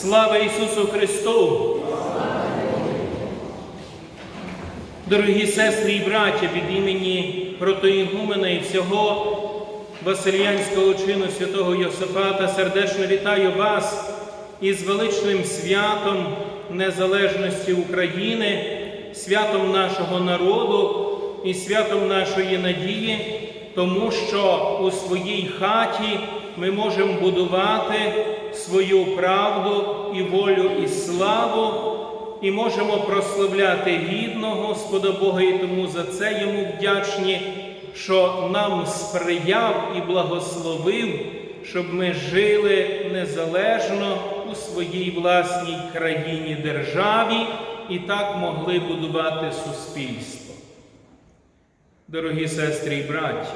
Слава Ісусу Христу! Дорогі сестри і браття, від імені протоігумена і всього Васильянського чину святого Йосифата сердечно вітаю вас із величним святом Незалежності України, святом нашого народу і святом нашої надії, тому що у своїй хаті ми можемо будувати свою правду і волю і славу і можемо прославляти гідно Господа Бога, і тому за це йому вдячні, що нам сприяв і благословив, щоб ми жили незалежно у своїй власній країні, державі і так могли будувати суспільство. Дорогі сестри і браті,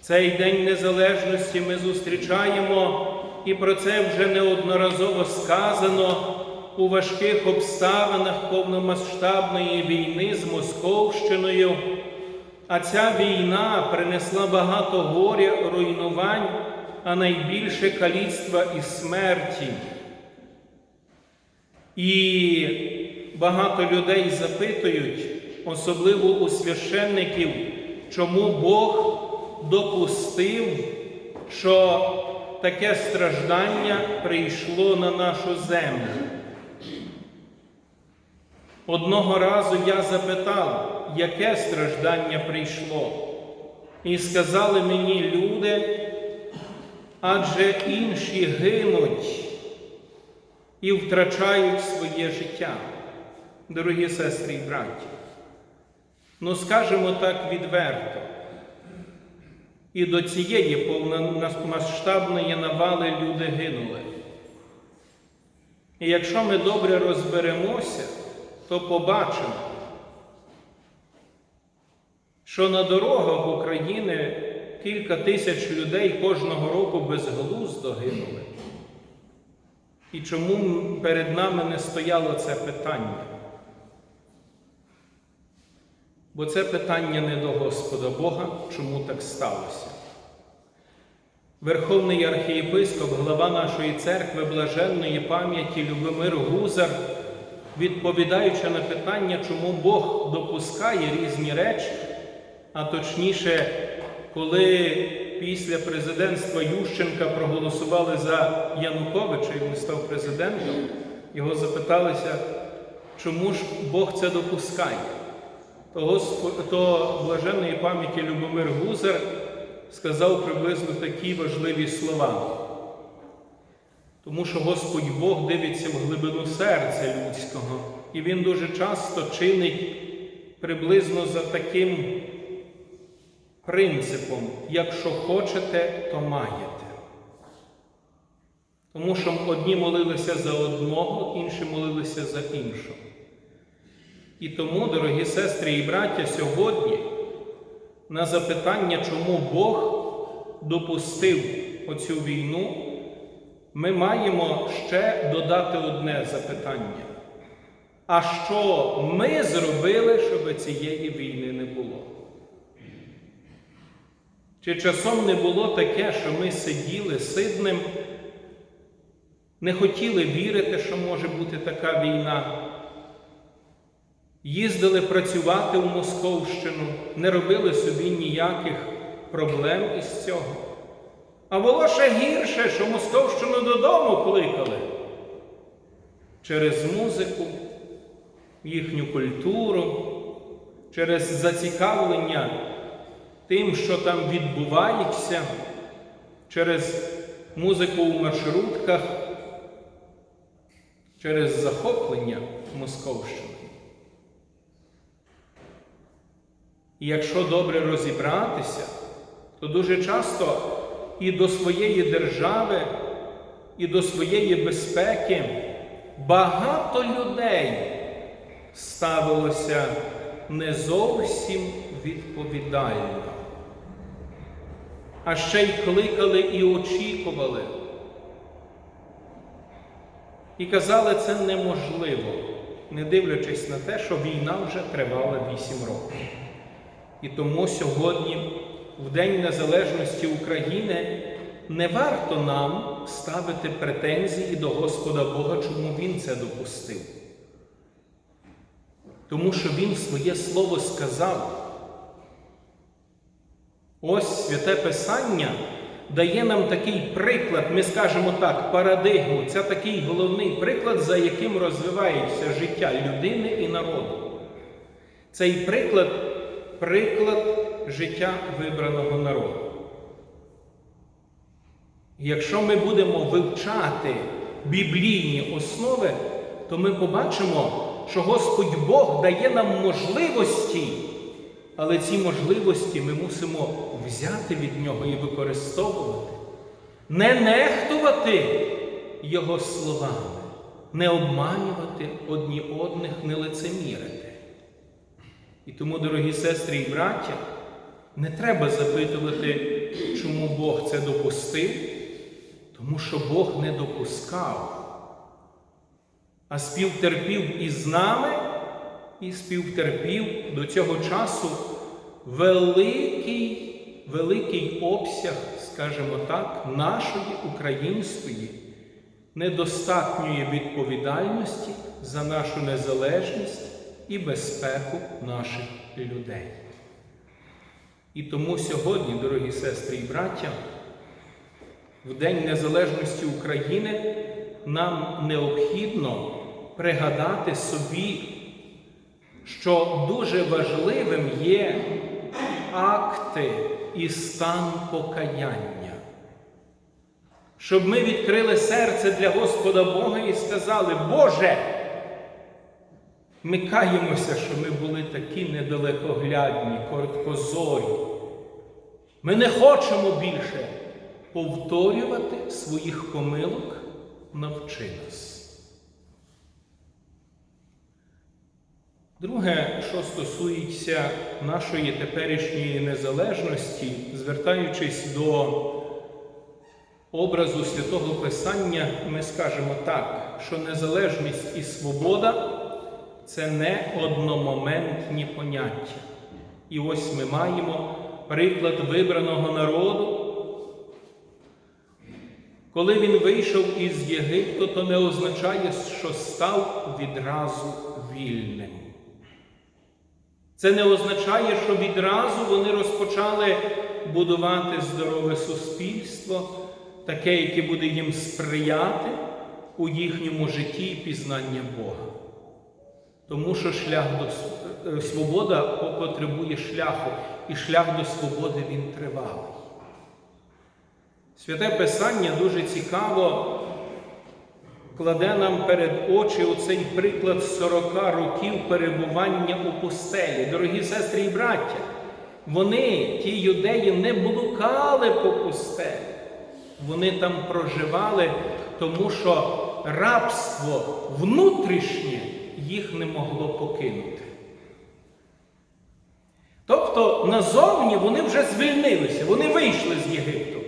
цей День Незалежності ми зустрічаємо, і про це вже неодноразово сказано у важких обставинах повномасштабної війни з Московщиною. А ця війна принесла багато горя, руйнувань, а найбільше каліцтва і смерті. І багато людей запитують, особливо у священників, чому Бог допустив, що таке страждання прийшло на нашу землю. Одного разу я запитав, яке страждання прийшло, і сказали мені люди, адже інші гинуть і втрачають своє життя, дорогі сестри і браті. Ну, скажемо так відверто. І до цієї повномасштабної навали люди гинули. І якщо ми добре розберемося, то побачимо, що на дорогах України кілька тисяч людей кожного року безглуздо гинули. І чому перед нами не стояло це питання? Бо це питання не до Господа Бога, чому так сталося. Верховний архієпископ, глава нашої церкви блаженної пам'яті Любомир Гузар, відповідаючи на питання, чому Бог допускає різні речі, а точніше, коли після президентства Ющенка проголосували за Януковича і він став президентом, його запиталися, чому ж Бог це допускає. То, то блаженної пам'яті Любомир Гузар сказав приблизно такі важливі слова. Тому що Господь Бог дивиться в глибину серця людського, і Він дуже часто чинить приблизно за таким принципом, якщо хочете, то маєте. Тому що одні молилися за одного, інші молилися за іншого. І тому, дорогі сестри і браття, сьогодні на запитання, чому Бог допустив оцю війну, ми маємо ще додати одне запитання. А що ми зробили, щоб цієї війни не було? Чи часом не було таке, що ми сиділи сидним, не хотіли вірити, що може бути така війна? Їздили працювати в Московщину, не робили собі ніяких проблем із цього. А було ще гірше, що Московщину додому кликали через музику, їхню культуру, через зацікавлення тим, що там відбувається, через музику в маршрутках, через захоплення Московщини. І якщо добре розібратися, то дуже часто і до своєї держави, і до своєї безпеки багато людей ставилося не зовсім відповідально, а ще й кликали і очікували. І казали, це неможливо, не дивлячись на те, що війна вже тривала вісім років. І тому сьогодні, в День Незалежності України, не варто нам ставити претензії до Господа Бога, чому Він це допустив. Тому що Він своє слово сказав. Ось святе Писання дає нам такий приклад, ми скажемо так, парадигму. Це такий головний приклад, за яким розвивається життя людини і народу. Цей приклад приклад життя вибраного народу. Якщо ми будемо вивчати біблійні основи, то ми побачимо, що Господь Бог дає нам можливості, але ці можливості ми мусимо взяти від Нього і використовувати, не нехтувати Його словами, не обманювати одні одних, не лицемірити. І тому, дорогі сестри і браття, не треба запитувати, чому Бог це допустив, тому що Бог не допускав, а співтерпів із нами і співтерпів до цього часу великий, великий обсяг, скажімо так, нашої української недостатньої відповідальності за нашу незалежність і безпеку наших людей. І тому сьогодні, дорогі сестри і браття, в День Незалежності України нам необхідно пригадати собі, що дуже важливим є акти і стан покаяння. Щоб ми відкрили серце для Господа Бога і сказали, Боже, ми каємося, що ми були такі недалекоглядні, короткозорі. Ми не хочемо більше повторювати своїх помилок, навчи нас. Друге, що стосується нашої теперішньої незалежності, звертаючись до образу святого Писання, ми скажемо так, що незалежність і свобода це не одномоментні поняття. І ось ми маємо приклад вибраного народу. Коли він вийшов із Єгипту, то не означає, що став відразу вільним. Це не означає, що відразу вони розпочали будувати здорове суспільство, таке, яке буде їм сприяти у їхньому житті і пізнання Бога. Тому що шлях до свобода потребує шляху, і шлях до свободи він тривалий. Святе Писання дуже цікаво кладе нам перед очі оцей приклад 40 років перебування у пустелі. Дорогі сестри і браття, вони, ті юдеї, не блукали по пустелі. Вони там проживали, тому що рабство внутрішнє їх не могло покинути. Тобто назовні вони вже звільнилися, вони вийшли з Єгипту.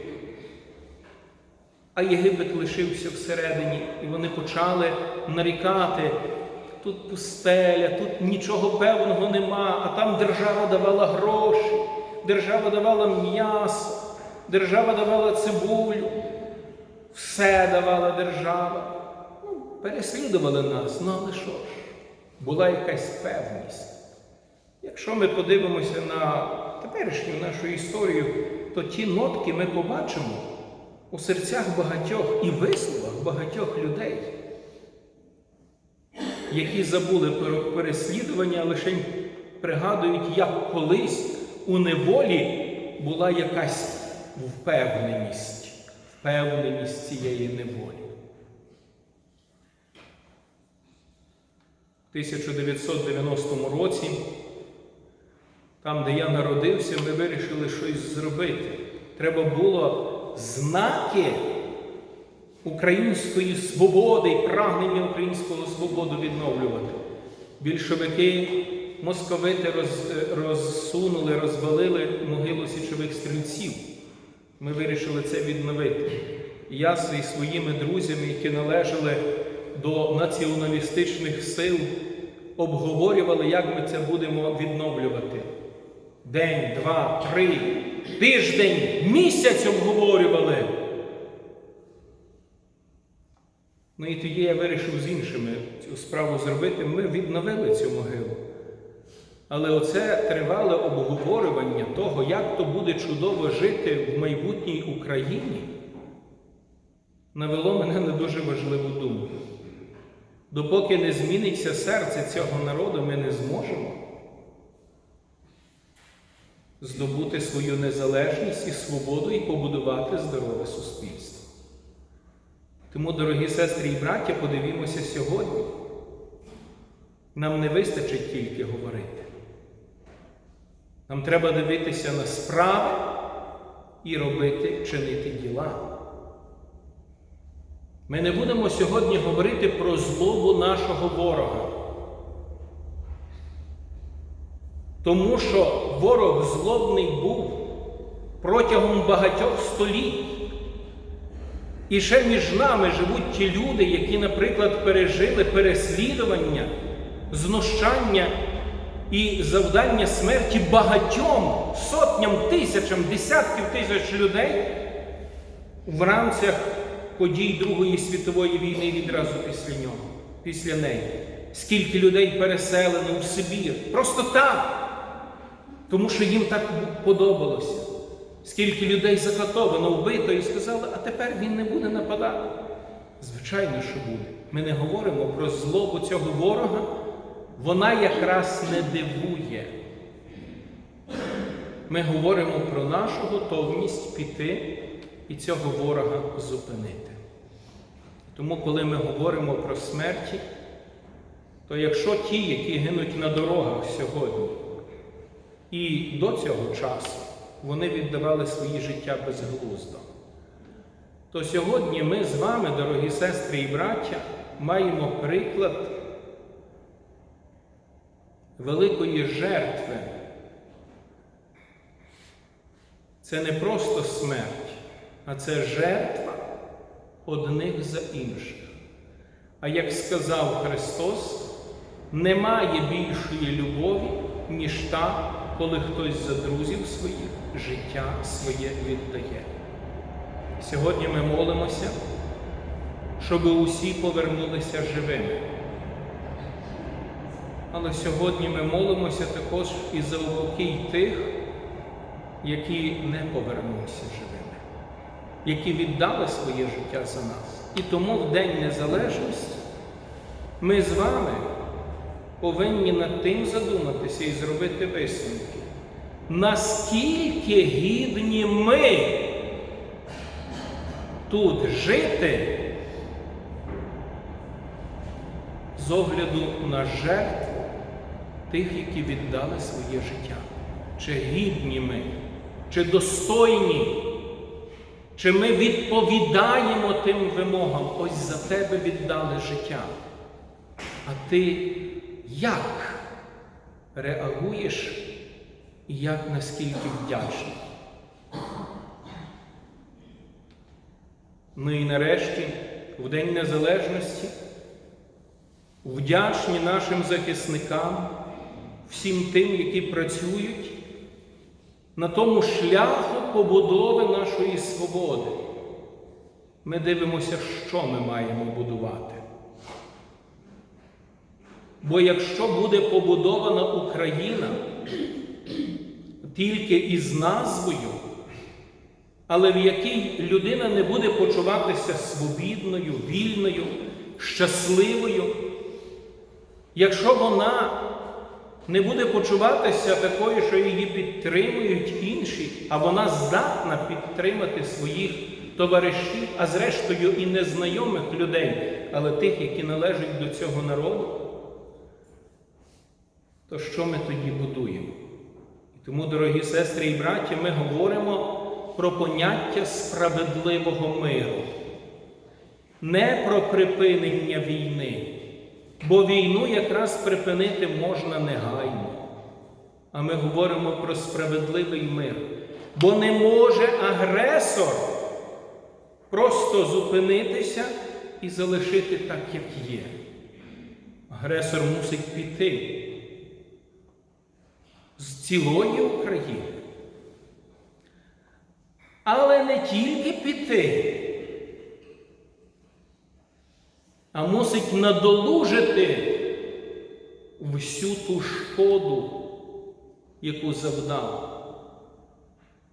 А Єгипет лишився всередині, і вони почали нарікати. Тут пустеля, тут нічого певного нема, а там держава давала гроші, держава давала м'ясо, держава давала цибулю, все давала держава. Ну, Переслідували нас, ну але що ж, була якась певність. Якщо ми подивимося на теперішню нашу історію, то ті нотки ми побачимо у серцях багатьох і висловах багатьох людей, які забули про переслідування, лише пригадують, як колись у неволі була якась впевненість, впевненість цієї неволі. У 1990 році, там, де я народився, ми вирішили щось зробити. Треба було знаки української свободи і прагнення українського свободу відновлювати. Більшовики, московити роз, розсунули, розвалили могилу січових стрільців. Ми вирішили це відновити. Я зі своїми друзями, які належали до націоналістичних сил, обговорювали, як ми це будемо відновлювати. День, два, три, тиждень, місяць обговорювали. Ну і тоді я вирішив з іншими цю справу зробити. Ми відновили цю могилу. Але оце тривале обговорювання того, як то буде чудово жити в майбутній Україні, навело мене на дуже важливу думку. Допоки не зміниться серце цього народу, ми не зможемо здобути свою незалежність і свободу і побудувати здорове суспільство. Тому, дорогі сестри і браття, подивімося сьогодні. Нам не вистачить тільки говорити. Нам треба дивитися на справи і робити, чинити діла. Ми не будемо сьогодні говорити про злобу нашого ворога. Тому що ворог злобний був протягом багатьох століть. І ще між нами живуть ті люди, які, наприклад, пережили переслідування, знущання і завдання смерті багатьом, сотням, тисячам, десятків тисяч людей в ранцях подій Другої світової війни відразу після нього, після неї. Скільки людей переселено в Сибір. Просто так. Тому що їм так подобалося. Скільки людей закатовано, вбито і сказали, а тепер він не буде нападати. Звичайно, що буде. Ми не говоримо про злобу цього ворога, вона якраз не дивує. Ми говоримо про нашу готовність піти і цього ворога зупинити. Тому, коли ми говоримо про смерті, то якщо ті, які гинуть на дорогах сьогодні, і до цього часу вони віддавали свої життя безглуздо, то сьогодні ми з вами, дорогі сестри і браття, маємо приклад великої жертви. Це не просто смерть, а це жертва одних за інших. А як сказав Христос, немає більшої любові, ніж та, коли хтось за друзів своїх життя своє віддає. Сьогодні ми молимося, щоб усі повернулися живими. Але сьогодні ми молимося також і за упокій тих, які не повернулися живими, які віддали своє життя за нас. І тому в День Незалежності ми з вами повинні над тим задуматися і зробити висновки. Наскільки гідні ми тут жити з огляду на жертву тих, які віддали своє життя? Чи гідні ми, чи достойні, чи ми відповідаємо тим вимогам, ось за тебе віддали життя. А ти як реагуєш і як наскільки вдячний? Ну і нарешті, в День Незалежності, вдячні нашим захисникам, всім тим, які працюють на тому шляху побудови нашої свободи. Ми дивимося, що ми маємо будувати. Бо якщо буде побудована Україна тільки із назвою, але в якій людина не буде почуватися свобідною, вільною, щасливою, якщо вона не буде почуватися такою, що її підтримують інші, а вона здатна підтримати своїх товаришів, а зрештою і незнайомих людей, але тих, які належать до цього народу, то що ми тоді будуємо? Тому, дорогі сестри і браті, ми говоримо про поняття справедливого миру, не про припинення війни. Бо війну якраз припинити можна негайно. А ми говоримо про справедливий мир. Бо не може агресор просто зупинитися і залишити так, як є. Агресор мусить піти з цілої України. Але не тільки піти, а мусить надолужити всю ту шкоду, яку завдав.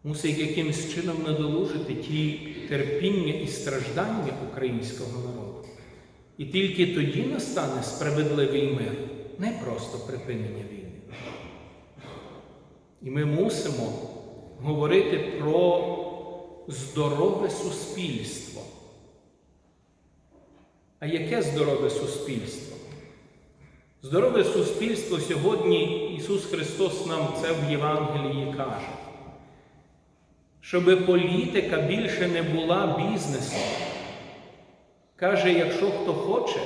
Мусить якимось чином надолужити ті терпіння і страждання українського народу. І тільки тоді настане справедливий мир, не просто припинення війни. І ми мусимо говорити про здорове суспільство. А яке здорове суспільство? Здорове суспільство сьогодні Ісус Христос нам це в Євангелії каже. Щоб політика більше не була бізнесом. Каже, якщо хто хоче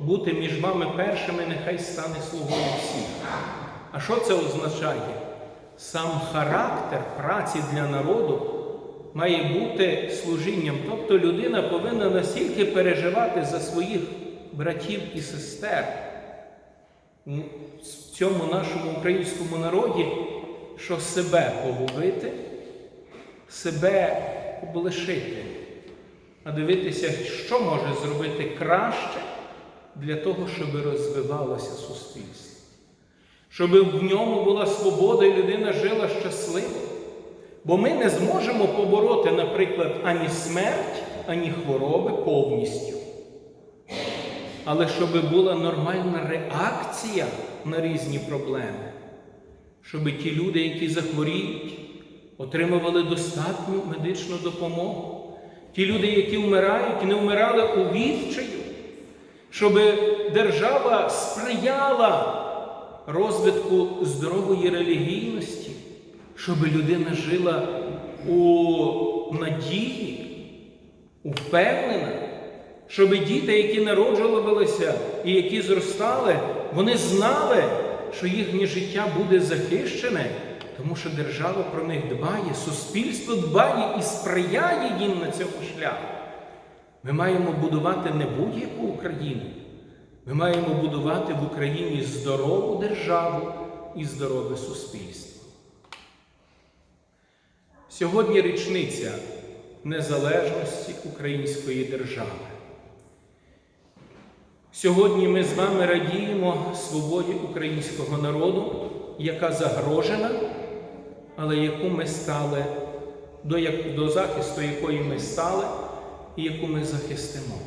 бути між вами першими, нехай стане слугою всіх. А що це означає? Сам характер праці для народу має бути служінням. Тобто людина повинна настільки переживати за своїх братів і сестер в цьому нашому українському народі, що себе погубити, себе облишити, а дивитися, що може зробити краще для того, щоб розвивалося суспільство. Щоб в ньому була свобода і людина жила щасливо. Бо ми не зможемо побороти, наприклад, ані смерть, ані хвороби повністю. Але щоб була нормальна реакція на різні проблеми, щоб ті люди, які захворіють, отримували достатню медичну допомогу. Ті люди, які вмирають, не вмирали у відчаю, щоб держава сприяла розвитку здорової релігійності, щоб людина жила у надії, упевнена, щоб діти, які народжувалися і які зростали, вони знали, що їхнє життя буде захищене, тому що держава про них дбає, суспільство дбає і сприяє їм на цьому шляху. Ми маємо будувати не будь-яку Україну. Ми маємо будувати в Україні здорову державу і здорове суспільство. Сьогодні річниця незалежності української держави. Сьогодні ми з вами радіємо свободі українського народу, яка загрожена, але яку ми стали, до, як, до захисту якої ми стали і яку ми захистимо.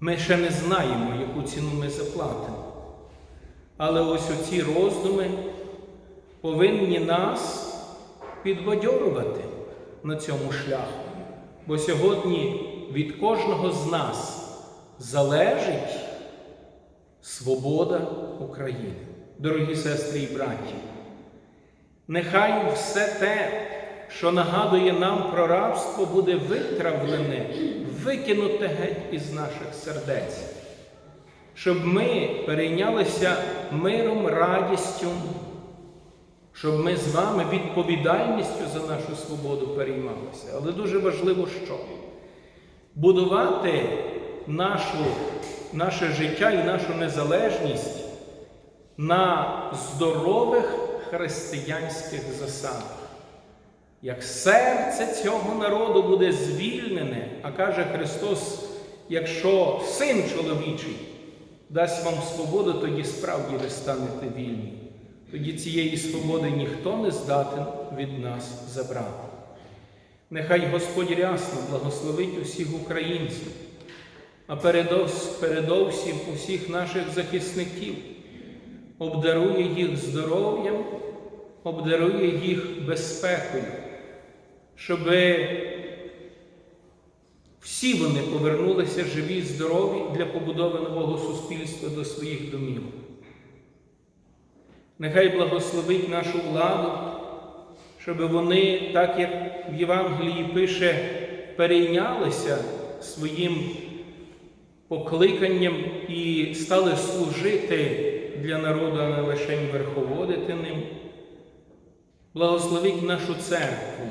Ми ще не знаємо, яку ціну ми заплатимо. Але ось оці роздуми повинні нас підбадьорувати на цьому шляху. Бо сьогодні від кожного з нас залежить свобода України. Дорогі сестри і браті, нехай все те, що нагадує нам про рабство, буде витравлене, викинуте геть із наших сердець, щоб ми перейнялися миром, радістю, щоб ми з вами відповідальністю за нашу свободу переймалися. Але дуже важливо, що будувати нашу, наше життя і нашу незалежність на здорових християнських засадах. Як серце цього народу буде звільнене, а каже Христос, якщо син чоловічий дасть вам свободу, тоді справді ви станете вільні. Тоді цієї свободи ніхто не здатен від нас забрати. Нехай Господь рясно благословить усіх українців, а передовсім усіх наших захисників, обдарує їх здоров'ям, обдарує їх безпекою, щоб всі вони повернулися живі, здорові для побудови нового суспільства до своїх домів. Нехай благословить нашу владу, щоб вони, так як в Євангелії пише, перейнялися своїм покликанням і стали служити для народу, а не лише верховодити ним. Благословить нашу церкву.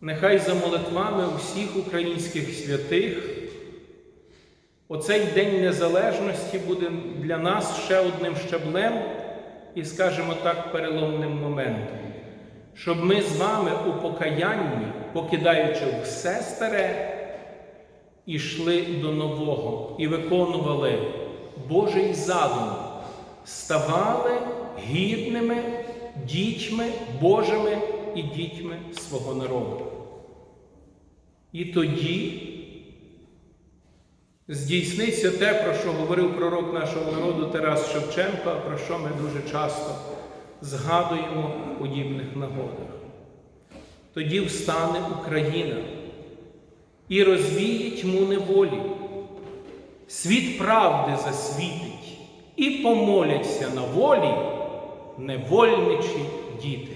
Нехай за молитвами усіх українських святих оцей День Незалежності буде для нас ще одним щаблем і, скажімо так, переломним моментом, щоб ми з вами у покаянні, покидаючи все старе, ішли до нового і виконували Божий задум, ставали гідними дітьми Божими і дітьми свого народу. І тоді здійсниться те, про що говорив пророк нашого народу Тарас Шевченко, про що ми дуже часто згадуємо у подібних нагодах. Тоді встане Україна і розвіє тьму неволі, світ правди засвітить, і помоляться на волі невольничі діти.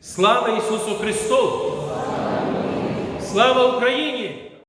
Слава Ісусу Христу! Слава Україні!